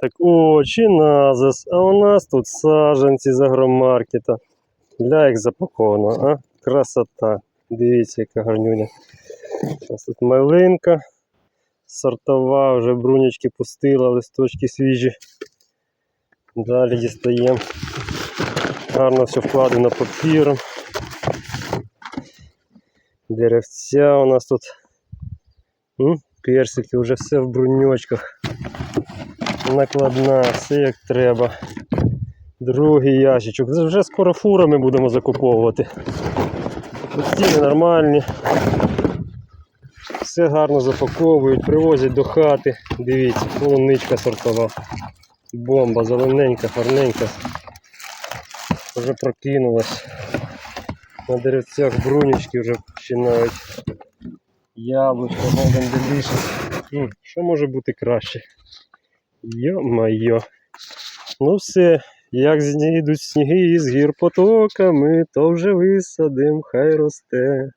Так, о, чиназис. А у нас тут саджанці з агромаркета. Для їх запаковано, а? Красота. Дивіться, яка гарнюня. Ось тут малинка. Сортова, вже брунячки пустила, листочки свіжі. Далі дістаємо. Гарно все вкладено папіром. Деревця у нас тут. Персики, вже все в бруньочках. Накладна, все як треба. Другий ящичок. Вже скоро фурами будемо закуповувати. Ціни нормальні. Все гарно запаковують, привозять до хати. Дивіться, полуничка сортова. Бомба, зелененька, гарненька. Вже прокинулась. На деревцях брунічки вже починають. Яблучко, Golden Delicious. Що може бути краще? Йо-майо. Ну все, як знійдуть сніги із гір потоками, то вже висадим, хай росте.